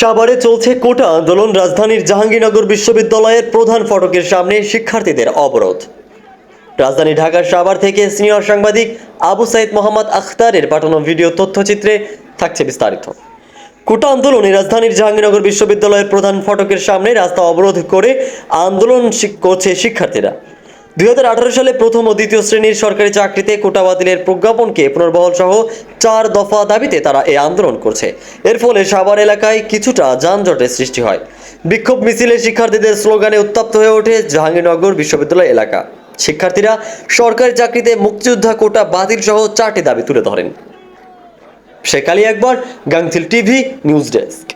সাভারে চলছে কোটা আন্দোলন। রাজধানীর জাহাঙ্গীরনগর বিশ্ববিদ্যালয়ের প্রধান ফটকের সামনে শিক্ষার্থীদের অবরোধ। রাজধানী ঢাকার সাভার থেকে সিনিয়র সাংবাদিক আবু সাইদ মোহাম্মদ আখতারের পাঠানো ভিডিও তথ্যচিত্রে থাকছে বিস্তারিত। কোটা আন্দোলনে রাজধানীর জাহাঙ্গীরনগর বিশ্ববিদ্যালয়ের প্রধান ফটকের সামনে রাস্তা অবরোধ করে আন্দোলন করছে শিক্ষার্থীরা। দুই হাজার আঠারো সালে প্রথম ও দ্বিতীয় শ্রেণির সরকারি চাকরিতে কোটা বাতিলের প্রজ্ঞাপনকে পুনর্বহাল সহ চার দফা দাবিতে তারা এই আন্দোলন করছে। এর ফলে সাভার এলাকায় কিছুটা যানজটের সৃষ্টি হয়। বিক্ষোভ মিছিলে শিক্ষার্থীদের স্লোগানে উত্তপ্ত হয়ে ওঠে জাহাঙ্গীরনগর বিশ্ববিদ্যালয় এলাকা। শিক্ষার্থীরা সরকারি চাকরিতে মুক্তিযোদ্ধা কোটা বাতিল সহ চারটি দাবি তুলে ধরেন। শেখ একবার Gangchil TV, news desk.